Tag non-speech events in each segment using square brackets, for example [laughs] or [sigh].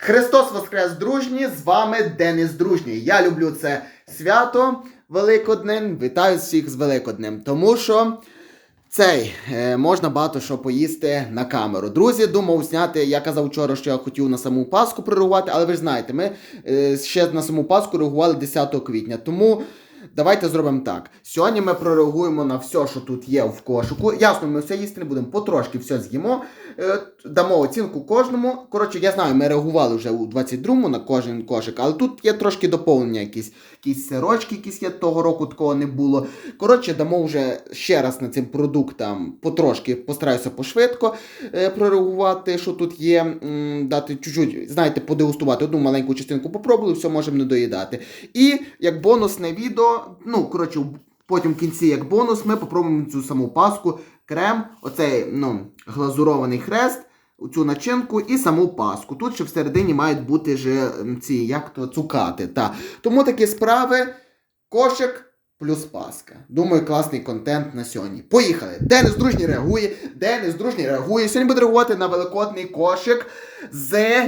Христос Воскрес дружні! З вами Денис Дружній. Я люблю це свято Великоднем. Вітаю всіх з Великоднем, тому що цей е, можна багато що поїсти на камеру. Друзі, думав зняти. Я казав вчора, що я хотів на саму Пасху прореагувати, але ви ж знаєте, ми е, ще на саму Пасху реагували 10 квітня. Тому. Давайте зробимо так. Сьогодні ми прореагуємо на все, що тут є в кошику. Ясно, ми все їсти не будемо, потрошки все з'їмо. Е, дамо оцінку кожному. Коротше, я знаю, ми реагували вже у 22-му на кожен кошик, але тут є трошки доповнення, якісь, якісь сирочки, якісь є того року такого не було. Коротше, дамо вже ще раз на цим продуктам потрошки постараюся пошвидко е, прореагувати, що тут є. Дати чуть-чуть, знаєте, подегустувати одну маленьку частинку попробую, все можемо не доїдати. І як бонусне відео, ну, коротше, потім в кінці, як бонус, ми попробуємо цю саму паску, крем, оцей ну, глазурований хрест, цю начинку і саму паску. Тут ще всередині мають бути же ці, як то, цукати. Та. Тому такі справи, кошик. Плюс Паска. Думаю, класний контент на сьогодні. Поїхали! Денис Дружній реагує. Денис Дружній реагує. Сьогодні буде реагувати на великодний кошик з.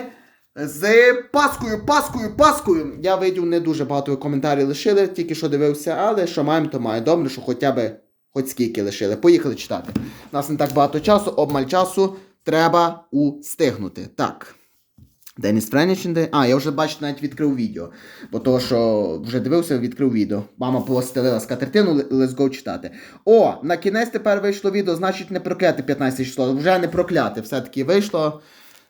З Паскою, Паскою, Паскою. Я видів, не дуже багато коментарів лишили, тільки що дивився, але що маємо, то маємо. Добре, що хоча б хоч скільки лишили. Поїхали читати. У нас не так багато часу, обмаль часу треба устигнути. Так. Деніс Френічин. А, я вже бачу, навіть відкрив відео. Бо того, що вже дивився, відкрив відео. Мама постелила скатертину, let's go читати. О, на кінець тепер вийшло відео, значить не прокляте 15 число. Вже не прокляте. Все-таки вийшло,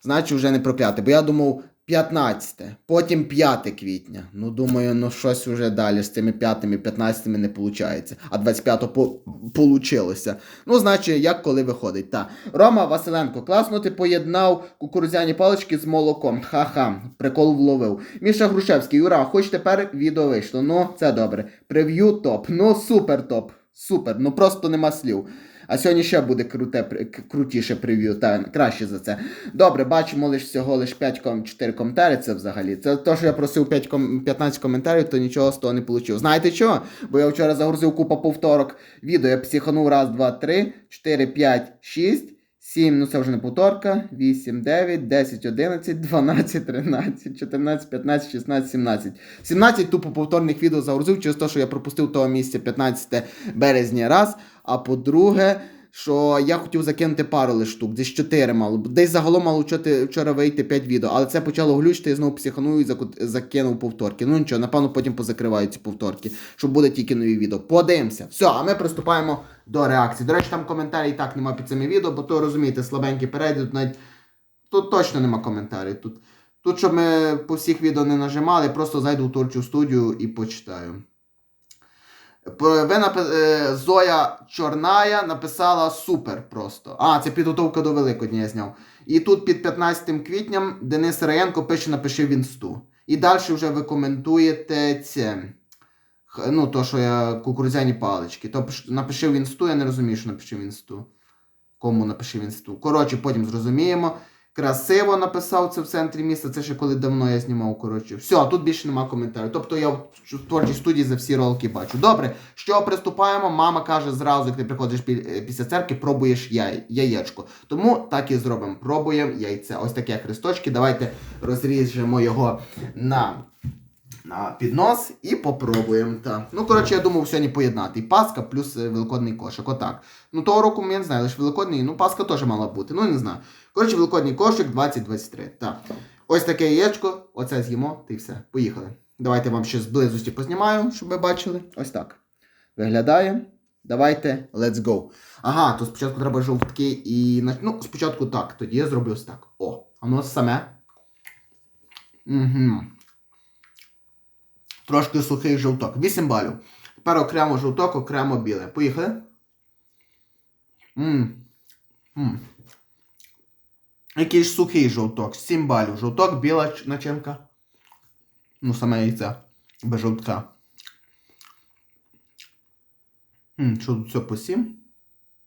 значить вже не прокляте. Бо я думав 15, потім 5 квітня. Ну, думаю, ну щось вже далі з цими 5 і 15 не виходить. А 25 по получилося. Ну, значить, як коли виходить. Та. Рома Василенко, класно ти поєднав кукурудзяні палички з молоком. Ха-ха, прикол вловив. Міша Грушевський, ура, хоч тепер відео вийшло. Ну, це добре. Прев'ю топ. Ну, супер топ. Супер. Ну просто нема слів. А сьогодні ще буде круте, крутіше прев'ю, та краще за це. Добре, бачимо лише всього лише 5 ком 4 коментарі. Це взагалі. Це те, що я просив 5 ком 15 коментарів, то нічого з того не отримав. Знаєте чого? Бо я вчора загрузив купа повторок відео. Я психанув раз, два, три, 4, 5, 6. 7, ну це вже не повторка, 8, 9, 10, 11, 12, 13, 14, 15, 16, 17. 17 тупо повторних відео загрузив через те, що я пропустив того місця 15 березня раз. А по-друге, що я хотів закинути пару лиш штук, десь 4 мало. Десь загалом мало вчора- вийти 5 відео, але це почало глючити, я знову психаную і закинув повторки. Ну нічого, напевно, потім позакриваю ці повторки, щоб буде тільки нові відео. Подивимося. Все, а ми приступаємо до реакції. До речі, там коментарів і так нема під цими відео, бо то розумієте, слабенькі перейди, тут навіть тут точно нема коментарів. Тут, тут, щоб ми по всіх відео не нажимали, просто зайду в творчу студію і почитаю. Ви напи... е, Зоя Чорная написала супер просто. А, це підготовка до Великодня я зняв. І тут під 15 квітням Денис Раєнко пише напиши в інсту. І далі вже ви коментуєте це. Ну, то, що я кукурудзяні палички. То напиши в інсту, я не розумію, що напиши в інсту. Кому напиши в інсту. Коротше, потім зрозуміємо. Красиво написав це в центрі міста. Це ще коли давно я знімав. Коротше, все, тут більше нема коментарів. Тобто я в творчій студії за всі ролики бачу. Добре, що приступаємо? Мама каже зразу, як ти приходиш е, після церкви, пробуєш яй, яєчко. Тому так і зробимо. Пробуємо яйце. Ось таке хресточки. Давайте розріжемо його на. На піднос і попробуємо. Та. Ну, коротше, я думав сьогодні поєднати. І Пасха плюс е, великодний кошик. Отак. Ну, того року я не знаю, лише великодний, ну, Пасха теж мала бути. Ну, не знаю. Коротше, великодний кошик 2023. Так. Ось таке яєчко, оце з'їмо, ти все. Поїхали. Давайте вам ще зблизості познімаю, щоб ви бачили. Ось так. Виглядає. Давайте, let's go. Ага, то спочатку треба жовтки і. Ну, спочатку так, тоді я зроблю ось так. О, воно саме. Угу. Трошки сухий жовток. 8 балів. Тепер окремо жовток, окремо біле. Поїхали. Ммм. Ммм. Який ж сухий жовток. 7 балів. Жовток, біла начинка. Ну, саме яйце. Без жовтка. Ммм, що тут все по 7?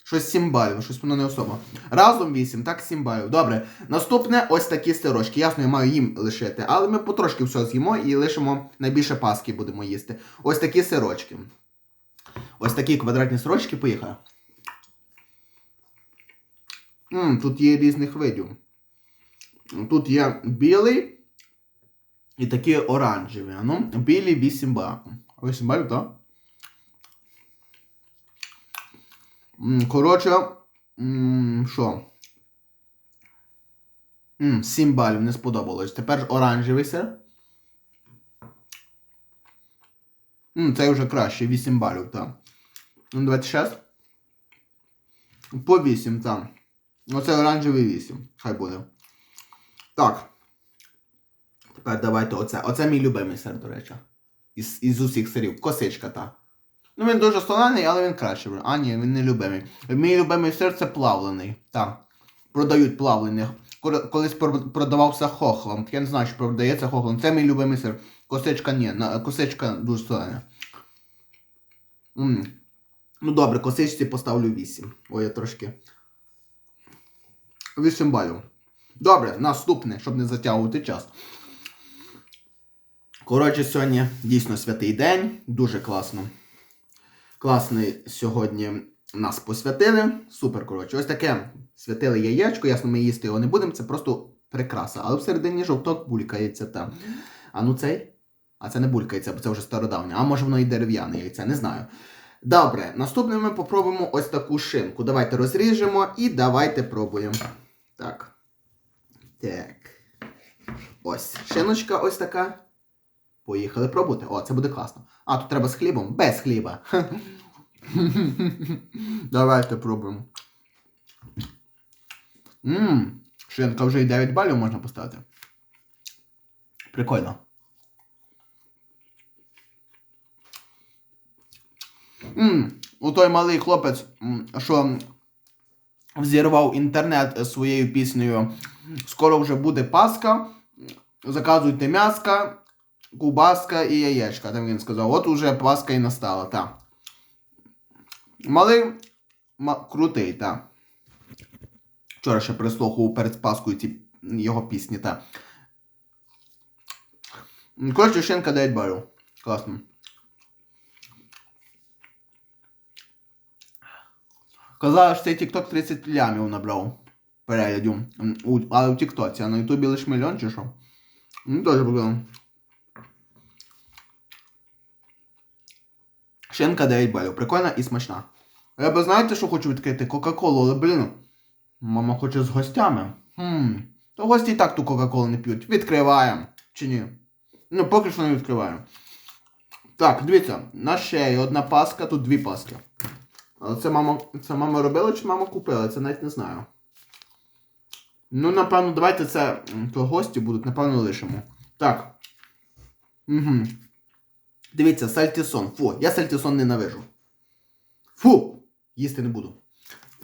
Щось 7 балів, щось воно не особо. Разом 8, так 7 балів. Добре. Наступне ось такі сирочки. Ясно, я маю їм лишити, але ми потрошки все з'їмо і лишимо найбільше паски будемо їсти. Ось такі сирочки. Ось такі квадратні сирочки, поїхали. М, тут є різних видів. Тут є білий, І такі оранжеві. Ну, білі 8 балів. 8 балів, так? М, Коротше, що? М, 7 балів не сподобалось. Тепер оранжевий сир. М, Цей вже краще, 8 балів, так. Ну, давайте ще. По 8, так. Оце оранжевий 8. Хай буде. Так. Тепер давайте оце. Оце мій любимий сир, до речі. Із, із усіх сирів. Косичка та. Ну він дуже солений, але він краще. А ні, він не любимий. Мій любимий сир це плавлений. Так. Продають плавлений. Кор- Колись продавався хохлом. Я не знаю, чи продається хохлом. Це мій любимий сир. Косичка ні. Косичка дуже солена. Ну добре, косичці поставлю 8. Ой, я трошки. 8 балів. Добре, наступне, щоб не затягувати час. Коротше, сьогодні дійсно святий день. Дуже класно. Класний сьогодні нас посвятили. Супер, коротше. Ось таке святили яєчко. Ясно, ми їсти його не будемо. Це просто прикраса. Але всередині жовток булькається там. А ну цей? А це не булькається, бо це вже стародавнє. А може воно і дерев'яне яйце, не знаю. Добре, наступне ми попробуємо ось таку шинку. Давайте розріжемо і давайте пробуємо. Так. Так. Ось. Шиночка ось така. Поїхали пробувати. О, це буде класно. А, тут треба з хлібом? Без хліба. Давайте пробуємо. Ммм, шинка вже і 9 балів можна поставити. Прикольно. Ммм, у той малий хлопець, що взірвав інтернет своєю піснею Скоро вже буде Пасха. Заказуйте м'яска, кубаска і яєчка. Там він сказав, от уже Пасха і настала, так. Малий ма- крутий, так. Вчора ще прислухав перед Паскою ці його пісні, так. Коротше, шинка 9 балів. Класно. Казали, що цей TikTok 30 лямів набрав переглядів. Але в Тіктоці, а на Ютубі лише мільйон чи що? Ну, теж прикольно. Шинка 9 балів. Прикольна і смачна. Я би знаєте, що хочу відкрити? Кока-колу, але блін. Мама хоче з гостями. Хм. То гості і так ту Кока-колу не п'ють. Відкриваємо. Чи ні? Ну, поки що не відкриваємо. Так, дивіться, на шеї одна паска, тут дві паски. Але це мама, це мама робила чи мама купила? Це навіть не знаю. Ну, напевно, давайте це. То гості будуть, напевно, лишимо. Так. Угу. Дивіться, сальтісон. Фу, я сальтісон ненавижу. Фу! Їсти не буду.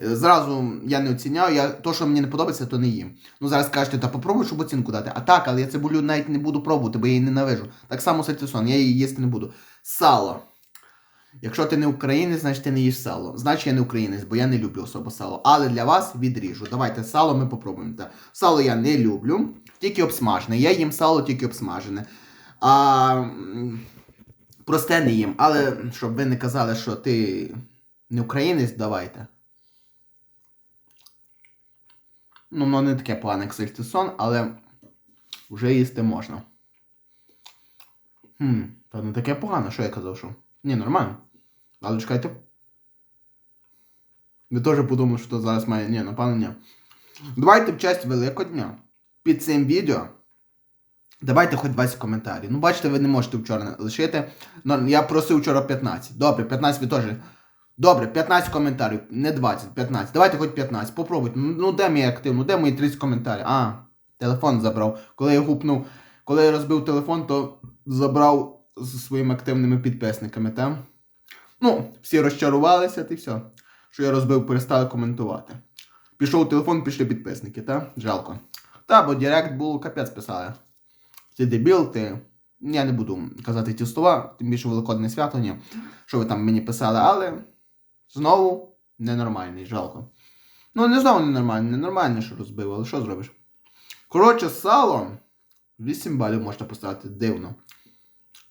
Е, Зразу я не оціняю, я, то, що мені не подобається, то не їм. Ну зараз кажете, та попробуй, щоб оцінку дати. А так, але я цибулю навіть не буду пробувати, бо я її ненавижу. Так само сальтісон, я її їсти не буду. Сало. Якщо ти не українець, значить ти не їш сало. Значить я не українець, бо я не люблю особо сало. Але для вас відріжу. Давайте сало ми попробуємо. Сало я не люблю, тільки обсмажене. Я їм сало тільки обсмажене. А просте не їм. Але щоб ви не казали, що ти не українець, давайте. Ну, воно не таке погане, як сальтисон, але вже їсти можна. Хм, та не таке погане, що я казав, що. Ні, нормально. Але чекайте. Ви теж подумали, що зараз має. Ні, напевно, ні. Давайте в честь Великодня під цим відео. Давайте хоч 20 коментарів. Ну, бачите, ви не можете вчора лишити. Ну, я просив вчора 15. Добре, 15 ви теж. Добре, 15 коментарів, не 20, 15. Давайте хоч 15. Попробуйте. Ну, ну де мій актив? Ну де мої 30 коментарів? А, телефон забрав. Коли я гупнув, коли я розбив телефон, то забрав зі своїми активними підписниками, там. Ну, всі розчарувалися, і все. Що я розбив, перестали коментувати. Пішов телефон, пішли підписники, та? Жалко. Та, бо Директ було капець писали. Ти дебіл, ти. Я не буду казати ті слова, тим більше великодне свято, ні. Що ви там мені писали, але знову ненормальний, жалко. Ну, не знову ненормальний, ненормальний, що розбив, але що зробиш? Коротше, сало 8 балів можна поставити дивно.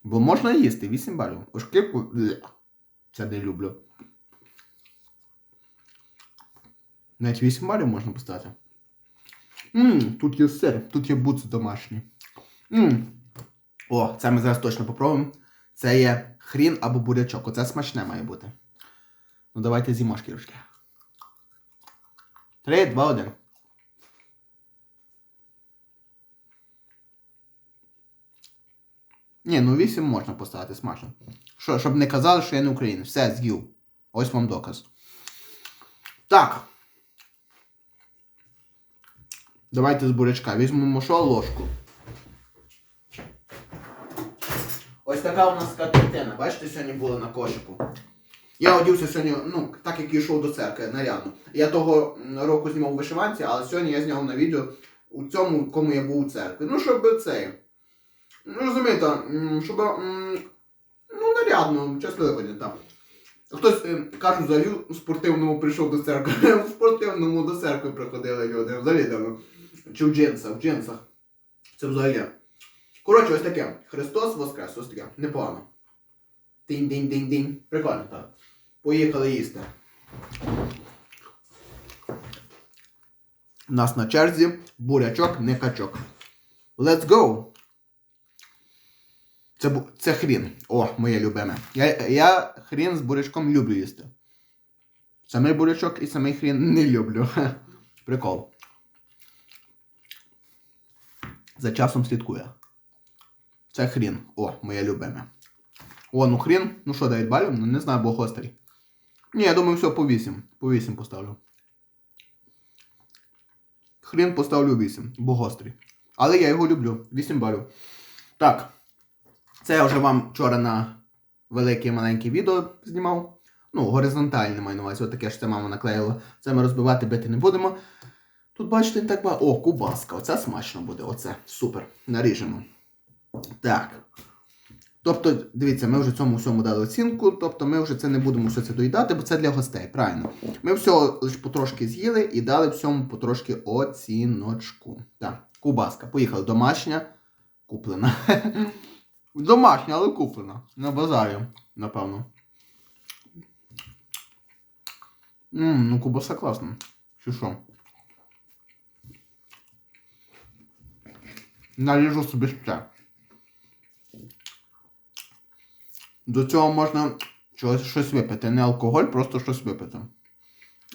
Бо можна їсти 8 балів. Ошкірку це не люблю. Навіть 8 балів можна поставити. Ммм, тут є сир, тут є буци домашні. Ммм, О, це ми зараз точно попробуємо. Це є хрін або бурячок. Оце смачне має бути. Ну давайте з'їмо шкірочки. Три, два, один. Ні, ну 8 можна поставити смачно. Що, щоб не казали, що я не українець. Все, з'їв. Ось вам доказ. Так. Давайте з бурячка. Візьмемо що ложку. Ось така у нас картина. Бачите, сьогодні були на кошику. Я одівся сьогодні, ну, так як йшов до церкви, нарядно. Я того року знімав у вишиванці, але сьогодні я зняв на відео у цьому, кому я був у церкві. Ну, щоб це. Ну, розумієте, щоб. Ну, нарядно, великодня, так. Хтось е, кажуть, взагалі у спортивному прийшов до церкви. [laughs] В спортивному до церкви приходили люди. Взагалі. Чи в джинсах, в джинсах. Це взагалі. Коротше, ось таке. Христос Воскрес, ось таке. Непогано. Динь-динь-динь-динь. Прикольно, так. Поїхали їсти. У нас на черзі бурячок, не качок. Let's go! Це, це хрін. О, моє любиме. Я, я хрін з бурячком люблю їсти. Самий бурячок і самий хрін не люблю. [laughs] Прикол. За часом слідкує. Це хрін. О, моє любиме. О, ну хрін. Ну що, 9 балів? Ну не знаю, бо гострий. Ні, я думаю, все по 8. По 8 поставлю. Хрін поставлю 8, бо гострий. Але я його люблю. 8 балів. Так. Це я вже вам вчора на велике і маленьке відео знімав. Ну, горизонтальне маю на увазі. Отаке ж це мама наклеїла. Це ми розбивати бити не будемо. Тут, бачите, так багато. О, кубаска. Оце смачно буде. Оце. Супер. Наріжемо. Так. Тобто, дивіться, ми вже цьому всьому дали оцінку, тобто ми вже це не будемо все це доїдати, бо це для гостей, правильно. Ми всього лише потрошки з'їли і дали всьому потрошки оціночку. Так, кубаска. Поїхали. Домашня, куплена. [laughs] Домашня, але куплена. На базарі, напевно. Ммм, ну кубаса класна. Чи що? Наріжу собі ще. До цього можна чогось щось випити. Не алкоголь, просто щось випити.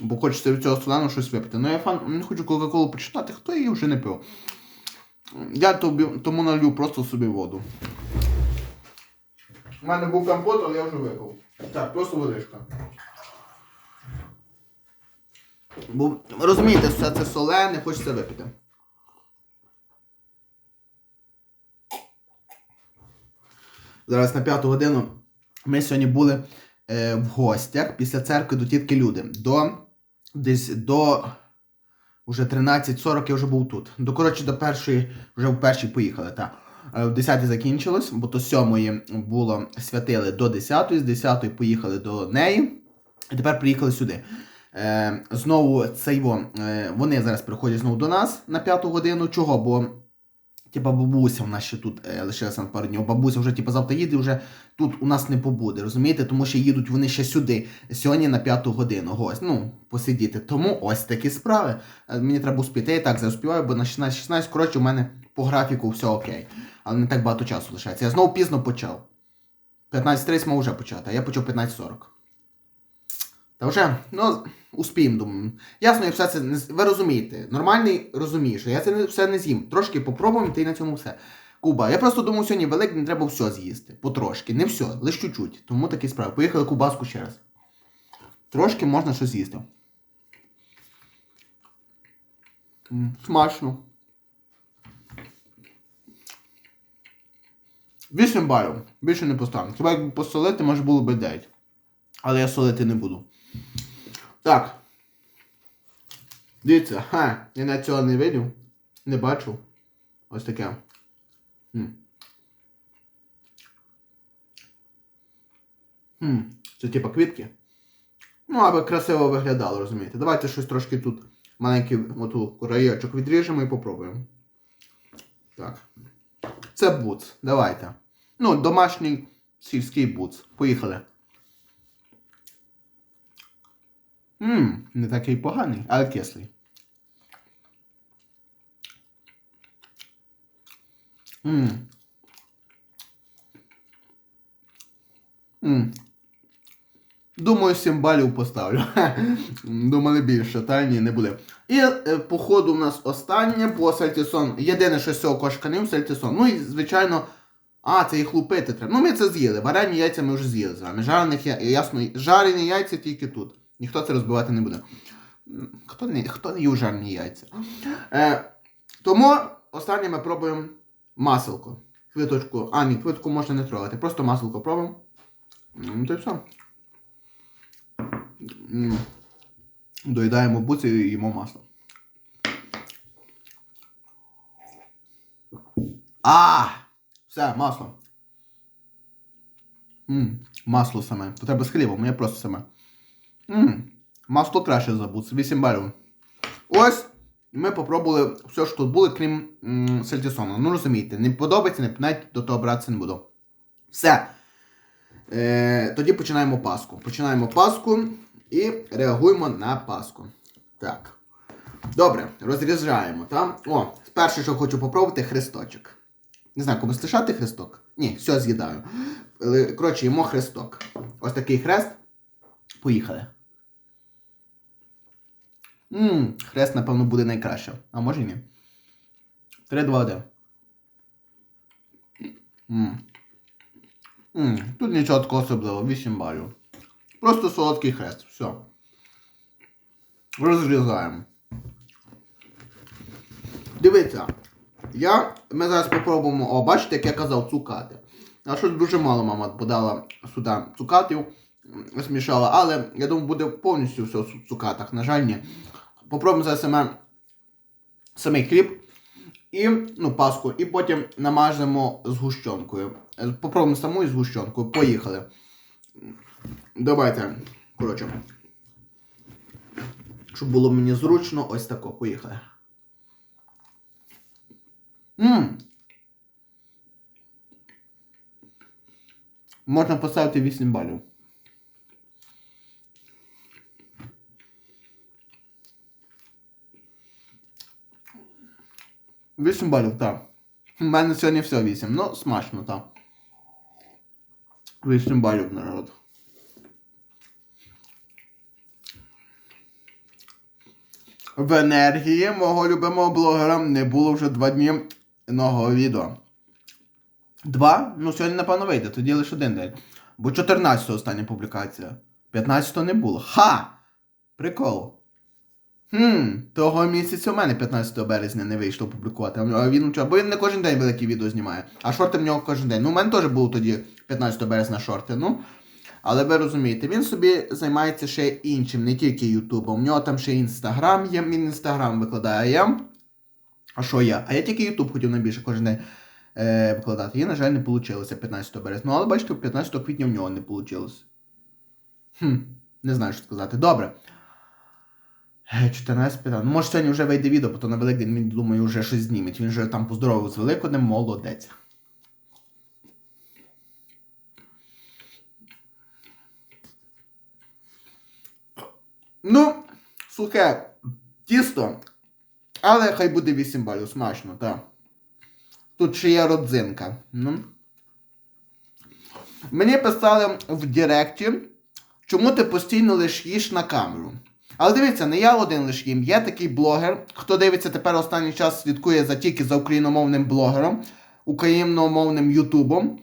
Бо хочеться від цього соленого щось випити. Ну я фан не хочу Кока-Колу почитати, хто її вже не пив. Я тобі, тому налью просто собі воду. У мене був компот, але я вже випив. Так, просто водичка. Бо розумієте, все це солене, хочеться випити. Зараз на п'яту годину ми сьогодні були е, в гостях після церкви до тітки Люди. До десь до вже 13.40 я вже був тут. До коротше, до першої, вже в першій поїхали. Та. Е, В 10 закінчилось, бо з 7 було святили до 10, з 10 поїхали до неї. І тепер приїхали сюди. Е, знову во, е, вони зараз приходять знову до нас на п'яту годину. Чого? Бо Типа бабуся в нас ще тут е, лишилася на пару днів. Бабуся вже типа завтра їде, вже тут у нас не побуде, розумієте? Тому що їдуть вони ще сюди, сьогодні на п'яту годину. Гость, ну, посидіти. Тому ось такі справи. Е, Мені треба успіти. Я і так зараз бо на 16-16, коротше, у мене по графіку все окей. Але не так багато часу лишається. Я знову пізно почав. 15.30 мав вже почати, а я почав 15.40. Та вже, ну, успіємо, думаю. Ясно, я все це не ви розумієте. Нормальний розуміє, що я це не, все не з'їм. Трошки попробуємо, та й на цьому все. Куба, я просто думав, сьогодні велик, не треба все з'їсти. Потрошки. Не все, лише чуть-чуть. Тому такі справи. Поїхали кубаску ще раз. Трошки можна щось з'їсти. Смачно. 8 балів. Більше не поставлю. Хіба якби посолити, може було би 9. Але я солити не буду. Так. Дивіться, ха, я на цього не видів. Не бачив. Ось таке. Хм. Хм. Це типа квітки. Ну, аби красиво виглядало, розумієте. Давайте щось трошки тут маленький оту райочок відріжемо і попробуємо. Так. Це буц. Давайте. Ну, домашній сільський буц. Поїхали. Ммм, не такий поганий, але кислий. Ммм. М. Думаю, 7 балів поставлю. [laughs] Думали більше, та ні, не буде. І е, по ходу у нас останнє по Сальтісон. Єдине, що з цього кошика не Сальтісон. Ну і, звичайно, а, це їх лупити треба. Ну, ми це з'їли. Варені яйця ми вже з'їли з вами. Жарених я... ясно, жарені яйця тільки тут. Ніхто це розбивати не буде. Хто не, хто не їв жарені яйця? [laughs] Е, тому останнє ми пробуємо маселко. Квиточку. А, ні, квитку можна не трогати. Просто маселко пробуємо. Ну, то й все. Доїдаємо буці і їмо масло. А! Все, масло. М, масло саме. То треба з хлібом, я просто саме. М, масло краще за буц. 8 балів. Ось ми попробували все, що тут було, крім м, сельтісону. Ну розумієте, не подобається, не навіть до того братися не буду. Все. Е, тоді починаємо паску. Починаємо паску і реагуємо на паску. Так. Добре, розрізаємо. Там. О, перше, що хочу попробувати, хресточок. Не знаю, комусь лишати хресток? Ні, все з'їдаю. Е, Коротше, їмо хресток. Ось такий хрест. Поїхали. Ммм, хрест, напевно, буде найкраще. А може і ні. 3, 2, 1. Ммм. Ммм, тут нічого такого особливого, 8 балів. Просто солодкий хрест, все. Розрізаємо. Дивіться, я, ми зараз попробуємо, о, бачите, як я казав, цукати. А щось дуже мало мама подала сюди цукатів, м, змішала, але я думаю, буде повністю все в цукатах. На жаль, ні. Попробуємо зараз саме самий хліб і ну, паску, і потім намажемо згущенкою. Е, Попробуємо саму і згущенкою. Поїхали. Давайте. Коротше. Щоб було мені зручно, ось тако. Поїхали. Ммм. Можна поставити 8 балів. Вісім балів, так. У мене сьогодні все 8. Ну, смачно, так. 8 балів народ. В енергії мого любимого блогера не було вже два дні нового відео. Два? Ну, сьогодні, напевно, вийде, тоді лише один день. Бо 14 остання публікація. 15 не було. Ха! Прикол. Хм, того місяця у мене 15 березня не вийшло публікувати. А він бо він не кожен день великі відео знімає. А шорти в нього кожен день. Ну, у мене теж було тоді 15 березня шорти. Ну. Але ви розумієте, він собі займається ще іншим, не тільки Ютубом. У нього там ще інстаграм є, він інстаграм викладає. А я. А що я? А я тільки Ютуб хотів найбільше кожен день е, викладати. І, на жаль, не вийшло 15 березня. Ну, але бачите, 15 квітня в нього не вийшло. Хм, не знаю, що сказати. Добре. Е, 14 15. Ну, може, сьогодні вже вийде відео, бо то на Великдень він, думаю, вже щось зніметь. Він вже там поздоровив з Великоднем, молодець. Ну, сухе тісто, але хай буде 8 балів, смачно, так. Тут ще є родзинка. Ну. Мені писали в Директі, чому ти постійно лиш їш на камеру. Але дивіться, не я один лиш їм. Є такий блогер, хто дивиться тепер останній час слідкує за тільки за україномовним блогером, україномовним ютубом.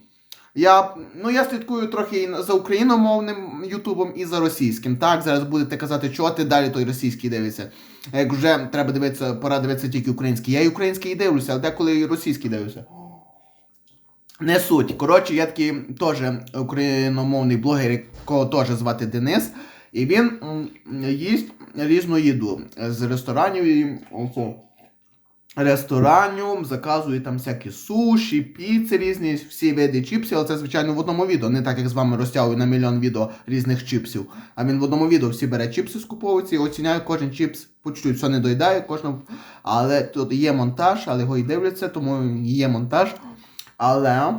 Я, ну, я слідкую трохи і за україномовним ютубом і за російським. Так, зараз будете казати, чого ти далі той російський дивишся. Як вже треба дивитися, пора дивитися тільки український. Я і український дивлюся, але деколи і російський дивлюся. Не суть. Коротше, я такий теж україномовний блогер, якого теж звати Денис. І він їсть різну їду з ресторанів і ресторанів, заказує там всякі суші, піци різні, всі види чіпсів, але це, звичайно, в одному відео, не так як з вами розтягую на мільйон відео різних чіпсів. А він в одному відео всі бере чіпси скуповується і оціняє кожен чіпс по чуть-чуть, все не доїдає, кожного. Але тут є монтаж, але його і дивляться, тому є монтаж. Але.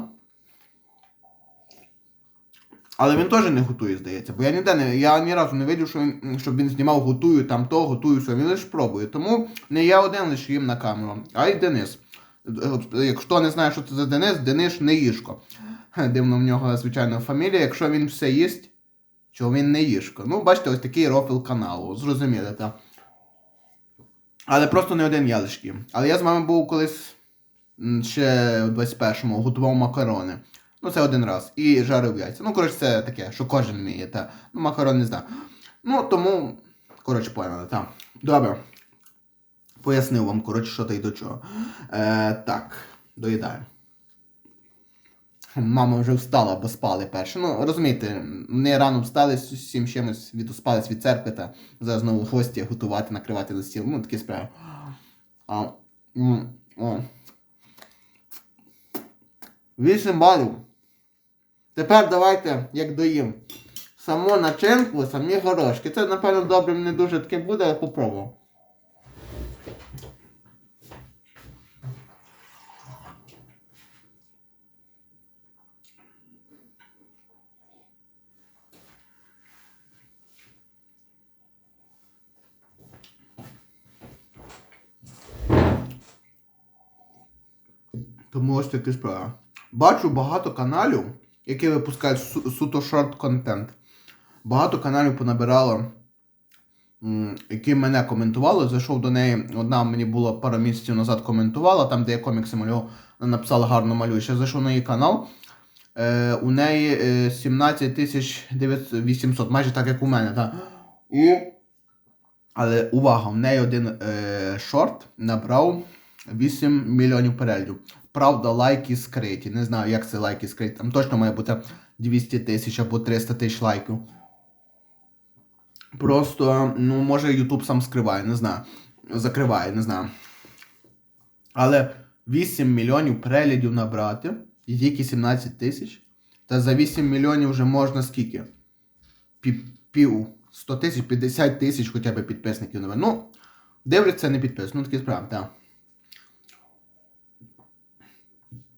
Але він теж не готує, здається. Бо я ніде не. Я ні разу не бачив, що він, щоб він знімав готую там то, готую все. Він лише пробує. Тому не я один лише їм на камеру, а й Денис. Якщо не знає, що це за Денис, Денис не їжко. Дивно в нього, звичайно, фамілія. Якщо він все їсть, чого він не їжко. Ну, бачите, ось такий рофл каналу. Зрозуміли, так. Але просто не один я лиш їм. Але я з вами був колись ще в 21-му, готував макарони. Ну, це один раз. І жарив яйця. Ну, коротше, це таке, що кожен вміє, та. Ну, макарон не знаю. Ну, тому, коротше, поняли, так. Добре. Пояснив вам, коротше, що та й до чого. Е, так, доїдаємо. Мама вже встала, бо спали перше. Ну, розумієте, вони рано встали, з всім чимось відуспались від церкви та зараз знову гості готувати, накривати на стіл. Ну, такі справи. А, о. 8 балів. Тепер давайте, як доїм. Саму начинку, самі горошки. Це, напевно, добре не дуже таке буде, але попробую. Тому ось такі справи. Бачу багато каналів, які випускають су- суто шорт контент. Багато каналів понабирало, які мене коментували. Зайшов до неї, одна мені було пару місяців назад коментувала, там, де я комікси малював, написала гарно малюю. Ще зайшов на її канал. Е, у неї е, 17 тисяч 800, майже так, як у мене. Так. І... Але увага, в неї один е, шорт набрав 8 мільйонів переглядів. Правда, лайки скриті. Не знаю, як це лайки скриті. Там точно має бути 200 тисяч або 300 тисяч лайків. Просто, ну, може, YouTube сам скриває, не знаю. Закриває, не знаю. Але 8 мільйонів переглядів набрати і тільки 17 тисяч. Та за 8 мільйонів вже можна скільки? Пів, пів 100 тисяч, 50 тисяч хоча б підписників набрати. Ну, дивляться, не підписують. Ну, такі справи, так.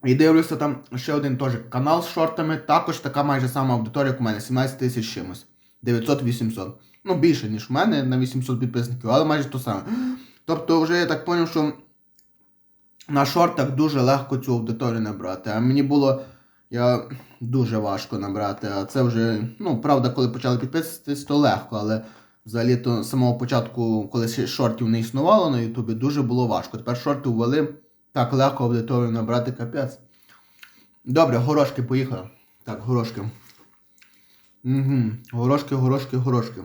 І дивлюся там ще один теж канал з шортами, також така майже сама аудиторія, як у мене, 17 тисяч чимось. 900-800. Ну, більше, ніж в мене на 800 підписників, але майже то саме. Тобто, вже я так зрозумів, що на шортах дуже легко цю аудиторію набрати. А мені було я, дуже важко набрати. А це вже, ну, правда, коли почали підписуватись, то легко, але взагалі то з самого початку, коли шортів не існувало на Ютубі, дуже було важко. Тепер шорти ввели. Так легко аудиторію набрати капець. Добре, горошки поїхали. Так, горошки. Угу. Горошки, горошки, горошки.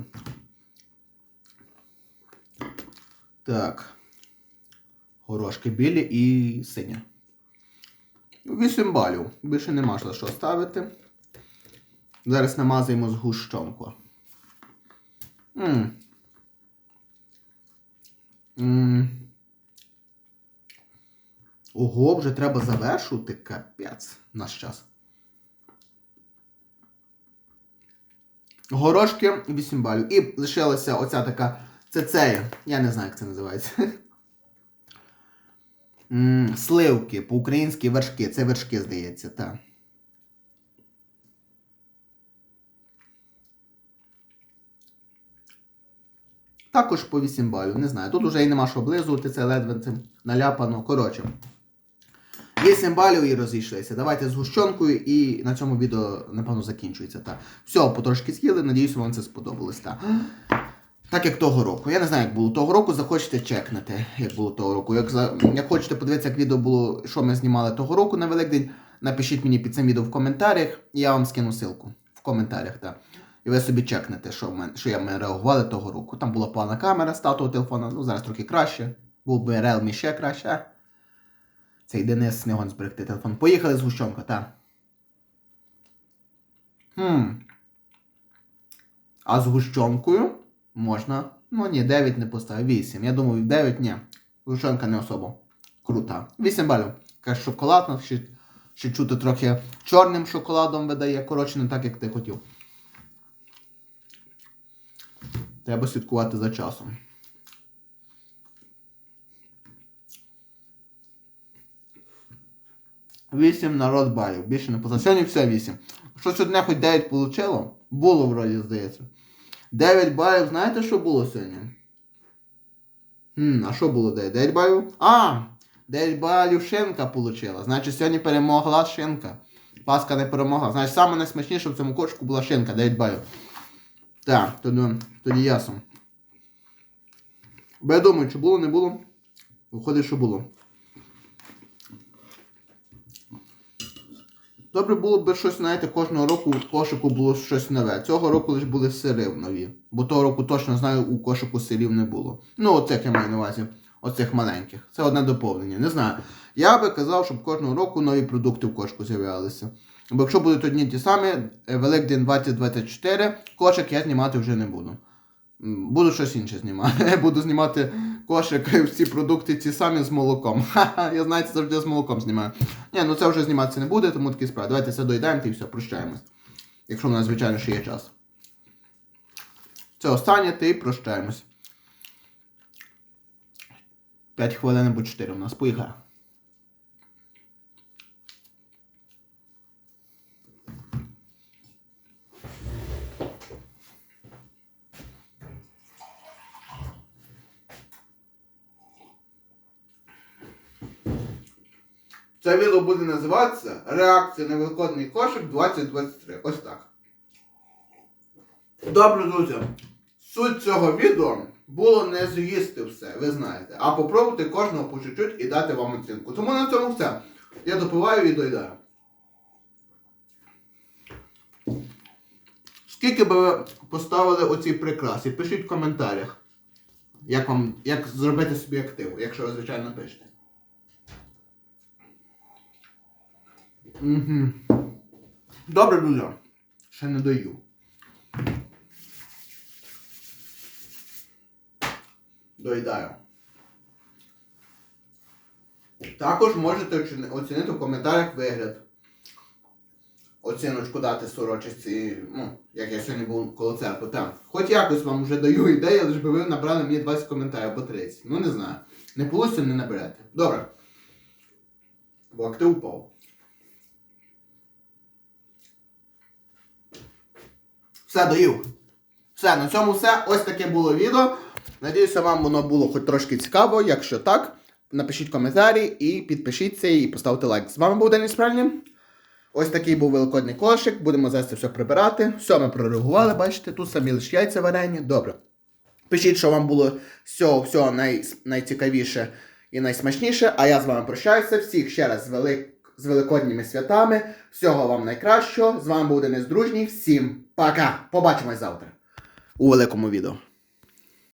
Так. Горошки білі і сині. 8 балів. Більше нема що ставити. Зараз намазуємо згущенку. Ммм. Ммм. Ого, вже треба завершувати капець наш час. Горошки 8 балів. І лишилася оця така. Це цей. Я не знаю, як це називається. [laughs] Сливки, по-українськи вершки. Це вершки, здається, так. Також по 8 балів, не знаю. Тут уже і нема що облизувати, це ледве цим наляпано. Коротше. 8 балів і розійшлися. Давайте з гущонкою і на цьому відео, напевно, закінчується. Так. Все, потрошки з'їли, надіюся, вам це сподобалось. Так. Так як того року. Я не знаю, як було того року, захочете чекнути, як було того року. Як, як хочете подивитися, як відео було, що ми знімали того року на Великдень, напишіть мені під цим відео в коментарях, і я вам скину ссылку в коментарях. так. І ви собі чекнете, що, мене, що я ми реагували того року. Там була погана камера з татового телефона, ну зараз трохи краще. Був би Realme ще краще. Цей Денис не гон зберегти телефон. Поїхали з гущонка, так. Хм. А з гущонкою можна. Ну ні, 9 не поставив, 8. Я думаю, 9 ні. Гущонка не особо крута. 8 балів. Каже шоколадна, ще, ще чути трохи чорним шоколадом видає. Коротше, не так, як ти хотів. Треба слідкувати за часом. Вісім народ балів. Більше не поза. Сьогодні все 8. Щось одне хоч 9 получило? Було вроді, здається. 9 балів, знаєте, що було сьогодні? Хм, а що було 9? 9 балів? А! 9 балів Шинка получила. Значить, сьогодні перемогла Шинка. Паска не перемогла. Знаєш, саме найсмачніше в цьому кошику була шинка, 9 балів. Так, тоді, тоді ясно. Бо я думаю, чи було, не було. Виходить, що було. Добре було б щось, знаєте, кожного року в кошику було щось нове. Цього року лише були сири нові. Бо того року точно знаю, у кошику сирів не було. Ну, оцих я маю на увазі. Оцих маленьких. Це одне доповнення. Не знаю. Я би казав, щоб кожного року нові продукти в кошику з'являлися. Бо якщо будуть одні ті самі, е, Великдень 2024, кошик я знімати вже не буду. Буду щось інше знімати. [laughs] Буду знімати кошик, [laughs] всі продукти ті самі з молоком. [laughs] Ха-ха, я знаєте, завжди з молоком знімаю. Ні, ну це вже зніматися не буде, тому такі справи. Давайте все доїдаємо і все, прощаємось. Якщо в нас, звичайно, ще є час. Це останнє, ти прощаємось. 5 хвилин або 4 у нас поїхали. Це відео буде називатися Реакція на великодний кошик 2023. Ось так. Добре, друзі. Суть цього відео було не з'їсти все, ви знаєте, а попробувати кожного по чуть-чуть і дати вам оцінку. Тому на цьому все. Я допиваю і доїдаю. Скільки би ви поставили оцій прикрасі? Пишіть в коментарях. Як вам, як зробити собі активу, якщо ви, звичайно, пишете. Добре, друзі. Ще не даю. Доїдаю. Також можете оцінити в коментарях вигляд. Оціночку дати сорочості, ну, як я сьогодні був коло церкви. Так. Хоч якось вам вже даю ідею, лише би ви набрали мені 20 коментарів або 30. Ну не знаю. Не вийде, не наберете. Добре. Бо актив упав. Все доїв. Все, на цьому все. Ось таке було відео. Надіюся, вам воно було хоч трошки цікаво. Якщо так, напишіть коментарі і підпишіться і поставте лайк. З вами був Деніс Пральні. Ось такий був великодний кошик. Будемо зараз це все прибирати. Все, ми прореагували, бачите, тут самі лише яйця варені. Добре. Пишіть, що вам було з всього най... найцікавіше і найсмачніше. А я з вами прощаюся. Всіх ще раз велик... з великодніми святами. Всього вам найкращого. З вами був Денис Дружній. Всім пока. Побачимось завтра у великому відео.